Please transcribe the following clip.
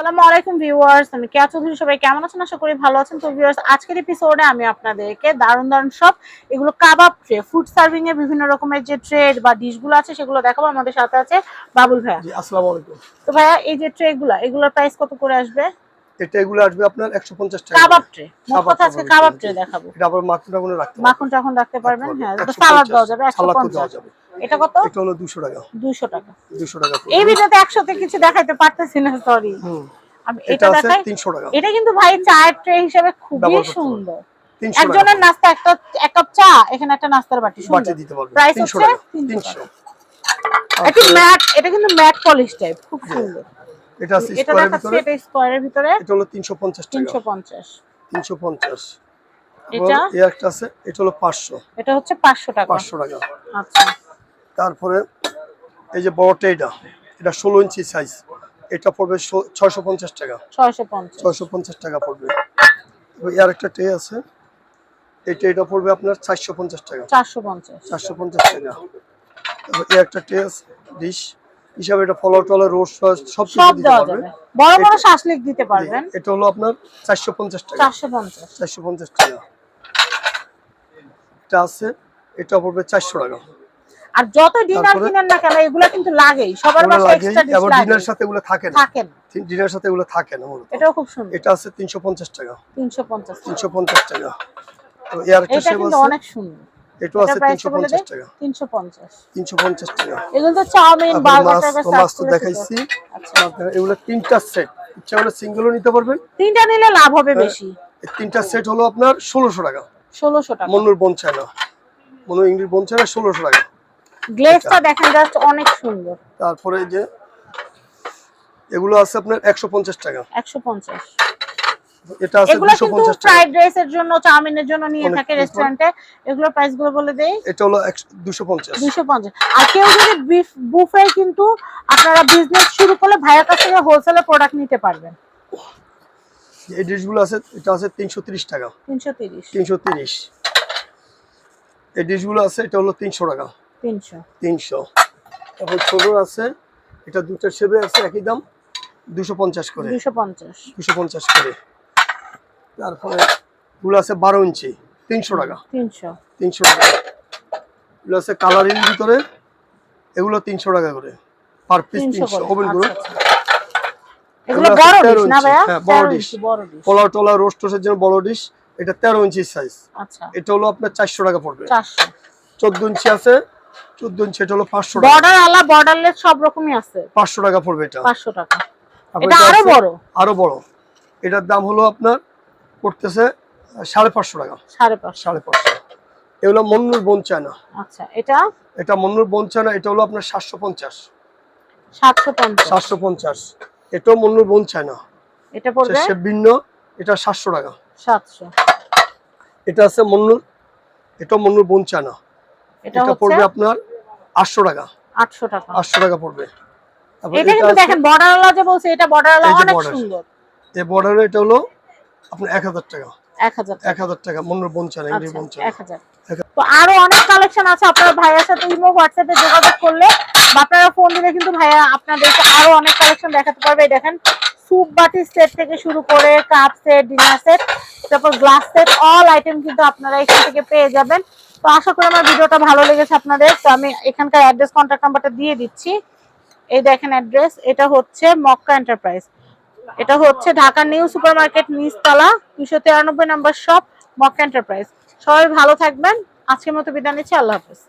আসসালামু আলাইকুম ভিউয়ার্স আমি কেয়া চৌধুরী সবাই কেমন আছেন? আশা করি ভালো আছেন। তো ভিউয়ার্স আজকের এপিসোডে আমি আপনাদেরকে দারুণ দারুণ সব এগুলো কাবাব ট্রে ফুড সার্ভিং এর বিভিন্ন রকমের যে ট্রে বা ডিশগুলো আছে সেগুলো দেখাবো। আমাদের সাথে আছে বাবুল ভাইয়া। আসসালামু আলাইকুম। তো ভাইয়া এই যে ট্রে গুলা এগুলোর প্রাইস কত করে আসবে? এটা এগুলো আসবে আপনার 150 টাকা কাবাব ট্রে মোট কথা আজকে কাবাব ট্রে দেখাবো। এটা আবার মাখন টাকুনে রাখতে পারবেন। মাখন টাখন রাখতে পারবেন হ্যাঁ সালাদ 150 দেওয়া যাবে একশো সালাদ তো এটা কত? এটা হলো 200 টাকা। দুশো টাকা। 200 টাকা এই ভিডিওতে একশোতে কিছু দেখাইতে পারতেছি না সরি আমি এটা দেখাই। 300 টাকা। এটা কিন্তু ভাই চায়ের ট্রে হিসেবে খুবই সুন্দর। একজনের নাস্তা একটা এক কাপ চা এখানে একটা নাস্তার বাটি বাটি দিতে পারবেন প্রাইস হচ্ছে 300 300 এটা ম্যাট এটা কিন্তু ম্যাট পলিশ টাইপ খুব সুন্দর। এটা আছে স্কয়ারের ভিতরে। এটা স্কয়ারের ভিতরে। এটা হলো 350 টাকা। 350 350 এটা? এই একটা আছে এটা হলো 500 এটা হচ্ছে 500 টাকা। 500 টাকা। আচ্ছা। তারপরে এই যে বড়টা এটা এটা 16 ইঞ্চি সাইজ এটা পড়বে 650 টাকা। ছয়শো পঞ্চাশ। টাকা পড়বে। এর একটা ট্রে আছে এই ট্রেটা পড়বে আপনার চারশো পঞ্চাশ টাকা। 450 চারশো পঞ্চাশ টাকা। এই একটা আছে ডিশ হিসাবে এটা ফলো টলো কিছু সব দিতে দেওয়া পারবে। বড় বড় শাসলিক দিতে পারবেন। এটা হলো আপনার চারশো পঞ্চাশ টাকা। 450 চারশো পঞ্চাশ টাকা। এটা আছে এটা পড়বে চারশো টাকা। আর যত ডিনার কিনেন না কেন এগুলা কিন্তু লাগেই। সবার বাসায় এক্সট্রা ডিশ লাগে ডিনার সাথে এগুলো থাকে না। থাকে না। ডিনার সাথে এগুলো থাকে না মূলত। এটাও খুব সুন্দর। এটা আছে তিনশো পঞ্চাশ টাকা। 350 তিনশো পঞ্চাশ টাকা। এবার এর একটা কিন্তু আছে। অনেক সুন্দর। এটা আছে পঞ্চাশ দেই টাকা। 350 তিনশো পঞ্চাশ টাকা। এগুলো তো চাউমিন বার্গার সার্ভ মাছ তো দেখাইছি। আচ্ছা। এগুলো তিনটা সেট ইচ্ছা হলে সিঙ্গেলও নিতে পারবেন। তিনটা নিলে লাভ হবে বেশি। তিনটা সেট হলো আপনার ষোলোশো টাকা। 1600 টাকা। মনুর bone china Monu English bone china ষোলোশো টাকা। গ্লেজটা দেখেন জাস্ট অনেক সুন্দর। তারপরে এই যে এগুলো আছে আপনার একশো পঞ্চাশ টাকা। 150 এটা আছে টাকা। ফ্রাইড রাইসের জন্য চাউমিনের জন্য নিয়ে থাকে রেস্টুরেন্টে এগুলো প্রাইসগুলো বলে দেই। এটা হলো দুশো পঞ্চাশ। 250 আর কেউ যদি বিফ কিন্তু আপনারা বিজনেস শুরু করলে ভাইয়ের কাছ থেকে হোলসেলে প্রোডাক্ট নিতে পারবেন। এই ডিশগুলো আছে এটা আছে তিনশো তিরিশ টাকা। 330 তিনশো তিরিশ। এই ডিশগুলো আছে এটা হলো তিনশো টাকা। 300 তিনশো। তারপর ছোট আছে এটা সেবে আছে একই দাম দুশো পঞ্চাশ করে। 250 দুশো পঞ্চাশ করে। তারপরে আছে বারো ইঞ্চি তিনশো টাকা। 300 তিনশো টাকা। এগুলো আছে কালারিং ভিতরে এগুলো তিনশো টাকা করে। পার পিস 300 তিনশো করে। ওভেনগুলো। আচ্ছা, আচ্ছা। এগুলো এগুলো বড় আছে ডিশ 13 না ভাইয়া? হ্যাঁ, বড় 13 ডিশ। ইঞ্চি, পোলাও টোলা রোস্ট টোস্টের জন্য বড় ডিশ এটা তেরো ইঞ্চি সাইজ আচ্ছা। এটা হলো আপনার চারশো টাকা পড়বে। চোদ্দ ইঞ্চি আছে চোদ্দ ইঞ্চি এটা হলো পাঁচশো টাকা। বর্ডার আলা বর্ডারলেস সব রকমই আছে। পাঁচশো টাকা পড়বে এটা। 500 টাকা। এটা আরও বড়? আরও বড়। এটার দাম হলো আপনার পড়তেছে সাড়ে পাঁচশো টাকা। 550 সাড়ে পাঁচশো। এগুলো মন্নুর বোন চায়না। আচ্ছা এটা? এটা মন্নুর বোন চায়না এটা হলো আপনার সাতশো পঞ্চাশ। 750 সাতশো পঞ্চাশ। এটাও মন্নুর বোন চায়না। এটা পড়বে? সে ভিন্ন এটা সাতশো টাকা। 700 এটা আছে মন্নুর এটা মন্নুর বোন চায়না। এটা পড়বে আপনার আটশো টাকা। 800 টাকা। আটশো টাকা পড়বে। এটা কিন্তু দেখেন যে বলছে এটা অনেক সুন্দর। এই বর্ডারে এটা হলো আপনার এক হাজার টাকা। 1000 এক হাজার টাকা মন্নুর বোন চায়না ইংরেজি বোন আচ্ছা চায়না 1000 তো আরও অনেক কালেকশন আছে আপনারা ভাইয়ার সাথে ইমো হোয়াটসঅ্যাপে যোগাযোগ করলে বা আপনারা ফোন দিলে কিন্তু ভাইয়া আপনাদেরকে আরও অনেক কালেকশন দেখাতে পারবে। এই দেখেন স্যুপ বাটি সেট থেকে শুরু করে কাপ সেট ডিনার সেট তারপর গ্লাস সেট অল আইটেম কিন্তু আপনারা এখান থেকে পেয়ে যাবেন। তো আশা করি আমার ভিডিওটা ভালো লেগেছে আপনাদের। তো আমি এখানকার অ্যাড্রেস কন্ট্যাক্ট নাম্বারটা দিয়ে দিচ্ছি। এই দেখেন অ্যাড্রেস এটা হচ্ছে মক্কা এন্টারপ্রাইজ এটা হচ্ছে ঢাকা নিউ সুপার মার্কেট নিচতলা দুশো তিরানব্বই নম্বর শপ মক্কা এন্টারপ্রাইজ সবাই ভালো থাকবেন। আজকের মতো বিদায় নিচ্ছি, আল্লাহ হাফেজ।